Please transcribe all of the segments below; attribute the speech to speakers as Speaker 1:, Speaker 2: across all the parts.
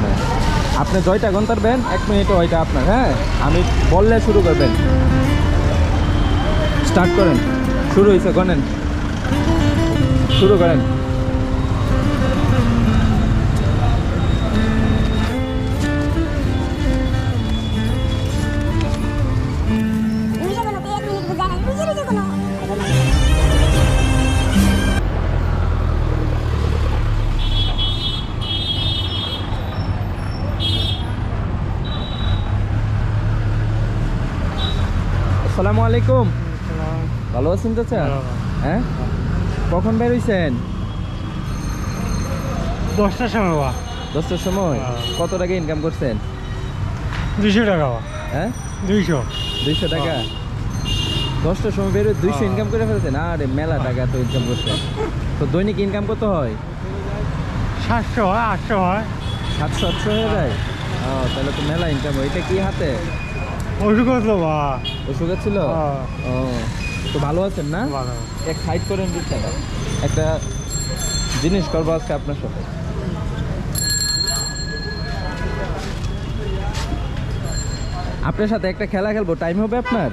Speaker 1: হ্যাঁ। আপনি জয়টা গন্তারবেন এক মিনিট ওইটা আপনার হ্যাঁ? আমি বললে শুরু করবেন। স্টার্ট করেন। শুরু হয়েছে গনেন শুরু করেন। আলাইকুম। ভালো আছেন চাচা হ্যাঁ? কখন বের হইছেন?
Speaker 2: দশটার সময় বা
Speaker 1: দশটার সময়?
Speaker 2: হ্যাঁ।
Speaker 1: কত টাকা ইনকাম করছেন?
Speaker 2: দুইশো টাকা
Speaker 1: হ্যাঁ?
Speaker 2: দুইশো।
Speaker 1: দুইশো টাকা? দশটার সময় বের হয়ে দুইশো
Speaker 2: হ্যাঁ।
Speaker 1: ইনকাম করে ফেলছেন? আরে মেলা টাকা তো ইনকাম করছেন। তো দৈনিক ইনকাম কত হয়?
Speaker 2: সাতশো হয় আটশো হয়।
Speaker 1: সাতশো আটশো হয়ে যায়? ও তাহলে তো মেলা ইনকাম হয়। এটা কি হাতে?
Speaker 2: ওষুধ তো বা
Speaker 1: অসুখ ছিল
Speaker 2: হ্যাঁ।
Speaker 1: ও তো ভালো আছেন না? এক সাইড করেন রিক্সাটা একটা জিনিস করব আজকে আপনার সাথে। আপনার সাথে একটা খেলা খেলব। টাইম হবে আপনার?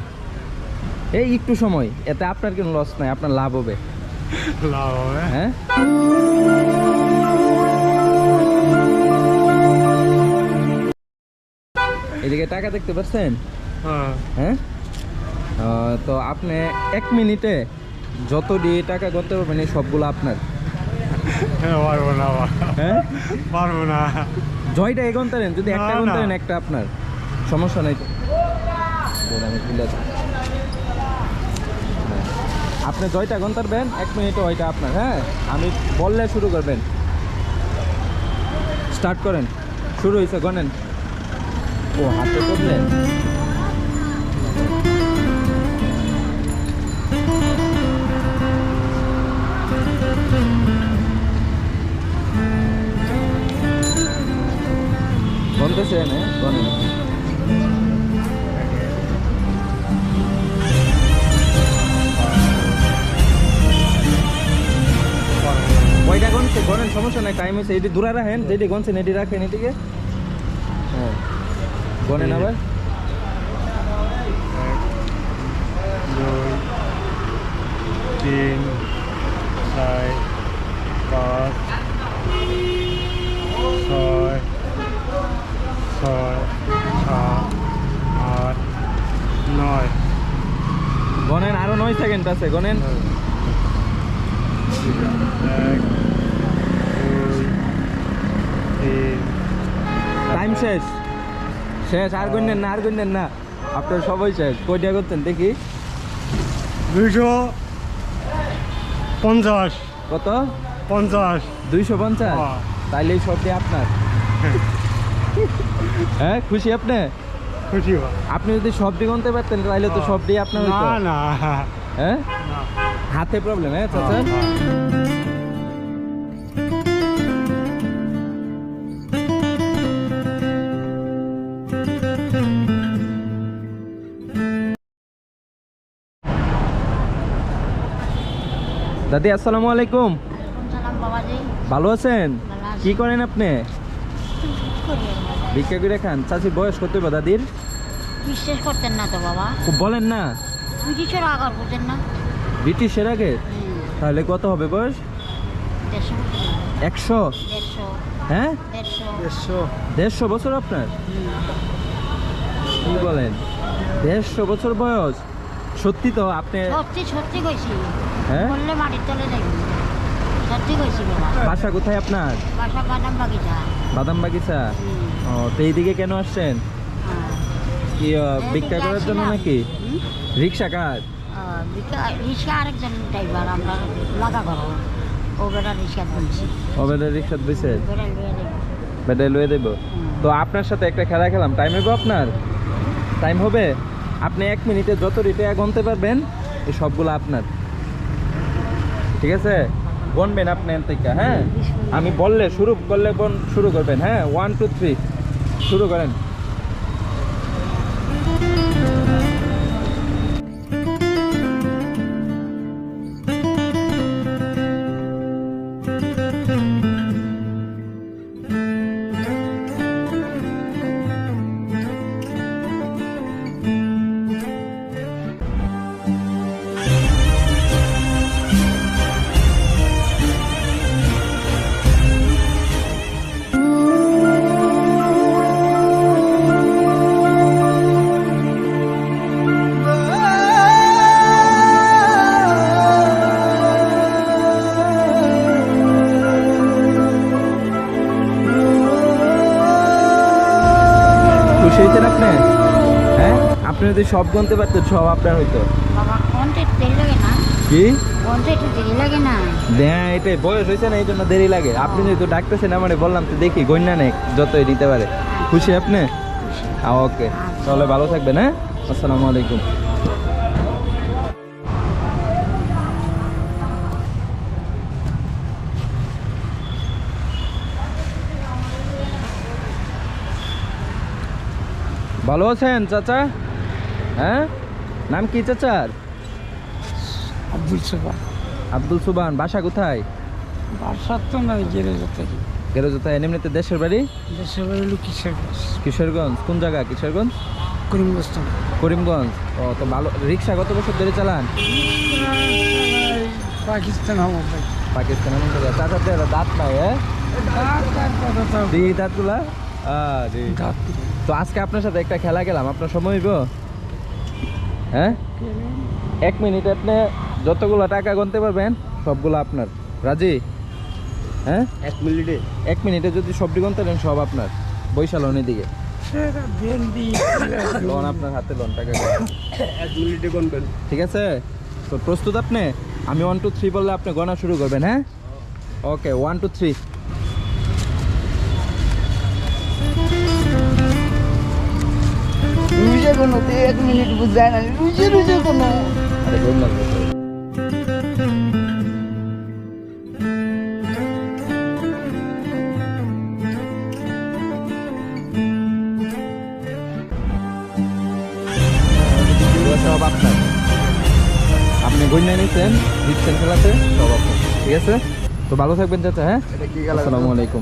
Speaker 1: এই একটু সময়। এতে আপনার কোনো লস নাই আপনার লাভ হবে।
Speaker 2: লাভ হবে।
Speaker 1: হ্যাঁ? এদিকে টাকা দেখতে পাচ্ছেন?
Speaker 2: হ্যাঁ।
Speaker 1: হ্যাঁ? তো আপনি এক মিনিটে যত দিয়ে টাকা করতে পারবেন এই সবগুলো আপনার।
Speaker 2: হ্যাঁ, পারব না
Speaker 1: হ্যাঁ?
Speaker 2: পারব না।
Speaker 1: জয়টা এগোন তারেন যদি একটা
Speaker 2: না,
Speaker 1: এগোন তারেন একটা আপনার। সমস্যা নাই তো। আপনি জয়টা তারবেন এক মিনিটে ওইটা আপনার হ্যাঁ? আমি বললে শুরু করবেন। স্টার্ট করেন। শুরু হয়েছে গনেন ও হাতে করলেন গনতেছে এনে কয়টা গনছে গনেন সমস্যা নাই টাইম হয়েছে। এটি দূরে রাখেন, যেটি গনছেন, এটি রাখেন, এটিকে। গনেন আবার
Speaker 2: দুই তিন চার পাঁচ ছয় ছয় সাত আট নয়।
Speaker 1: গনেন আরও নয় সেকেন্ড আছে গনেন
Speaker 2: এক দুই তিন
Speaker 1: টাইম শেষ। শেষ আর গণ্যেন না আর গণ্যেন না। আপনার সবাই শেষ। কয়টা করতেন? দেখি।
Speaker 2: দুইশো পঞ্চাশ।
Speaker 1: কত?
Speaker 2: পঞ্চাশ।
Speaker 1: দুইশো পঞ্চাশ?
Speaker 2: হ্যাঁ।
Speaker 1: তাইলে সবটি আপনার। হ্যাঁ খুশি আপনি?
Speaker 2: খুশি
Speaker 1: আপনি যদি সবটি গনতে পারতেন তাহলে তো সবটি আপনার
Speaker 2: না না।
Speaker 1: হ্যাঁ? হাতে প্রবলেম হ্যাঁ চাচা? দাদি আসসালামু আলাইকুম। ভালো আছেন? কি করেন আপনি? ভিক্ষা করে খান। চাচির বয়স কত দাদির?
Speaker 3: বিশ্বাস করতেন না তো বাবা।
Speaker 1: খুব বলেন না।
Speaker 3: ব্রিটিশের আগার বুঝেন না।
Speaker 1: ব্রিটিশের আগে? তাহলে কত হবে বয়স? একশো? হ্যাঁ?
Speaker 3: দেড়শো।
Speaker 1: বছর আপনার? কি বলেন? দেড়শো বছর বয়স? সত্যি তো আপনি
Speaker 3: সত্যি সত্যি কইছি।
Speaker 1: হ্যাঁ?
Speaker 3: বললে মাটির তলে যাই সত্যি কইছি বাবা
Speaker 1: বাসা কোথায় আপনার?
Speaker 3: বাসা বাদাম বাগিচা
Speaker 1: বাদাম বাগিচা ও তো এইদিকে কেন আসছেন?
Speaker 3: হ্যাঁ।
Speaker 1: কি ভিক্ষা করার জন্য নাকি? রিক্সা
Speaker 3: ভিক্ষা- রিক্সা আরেকজন ড্রাইভার আমরা লাগা করো। ও বেটা রিক্সা বলছি
Speaker 1: ওবেদের রিক্সা দিছে
Speaker 3: বেটা দেবো
Speaker 1: লয়ে দেব তো আপনার সাথে একটা খেলা খেলাম। টাইম হবে আপনার? টাইম হবে? আপনি এক মিনিটে যত রিটে গনতে পারবেন, এই সবগুলো আপনার। ঠিক আছে? গনবেন আপনি এর থেকে হ্যাঁ? আমি বললে শুরু করলে গন শুরু করবেন হ্যাঁ? ওয়ান টু থ্রি শুরু করেন। যদি সব গুনতে পারতেন সব আপনার হইতো। কি? হ্যাঁ এটাই বয়স হয়েছে না এই জন্য দেরি লাগে। আপনি যেহেতু ডাকতেছেন আমার বললাম তো দেখি গন্যা নেই যতই দিতে পারে। খুশি আপনি? ওকে। তাহলে ভালো থাকবেন হ্যাঁ? আসসালামু আলাইকুম। ভালো আছেন চাচা? হ্যাঁ? নাম কি চাচার?
Speaker 4: আব্দুল সুবা
Speaker 1: আব্দুল সুবান বাসা কোথায়?
Speaker 4: বাসার তো নাই
Speaker 1: এমনিতে দেশের বাড়ি?
Speaker 4: দেশের বাড়ি হলো কিসের
Speaker 1: কিশোরগঞ্জ কোন জায়গা? কিশোরগঞ্জ?
Speaker 4: করিমগঞ্জ
Speaker 1: করিমগঞ্জ। ও তো ভালো রিক্সা কত বছর ধরে চালান?
Speaker 4: পাকিস্তান
Speaker 1: পাকিস্তান দেওয়া দাঁত নাই হ্যাঁ? দাঁতগুলা? তো আজকে আপনার সাথে একটা খেলা গেলাম আপনার সময় হইব? হ্যাঁ? এক মিনিট আপনি যতগুলো টাকা গুনতে পারবেন সবগুলো আপনার। রাজি? হ্যাঁ?
Speaker 2: এক মিনিটে।
Speaker 1: এক মিনিটে যদি সবটি গুনতে পারেন সব আপনার। বৈশা লোনের দিকে
Speaker 4: সেটা বেন
Speaker 1: লোন আপনার হাতে লোন টাকা
Speaker 2: এক মিনিটে গুনবেন।
Speaker 1: ঠিক আছে? তো প্রস্তুত আপনি? আমি ওয়ান টু থ্রি বললে আপনি গণা শুরু করবেন হ্যাঁ? ওকে ওয়ান টু থ্রি
Speaker 4: কোনো এক মিনিট বুঝায় না রুজে রুজে কোনো
Speaker 1: সব আপনার আপনি জিতছেন খেলাতে? সব আপনার ঠিক আছে? তো ভালো থাকবেন চাচা হ্যাঁ? আসসালামু আলাইকুম।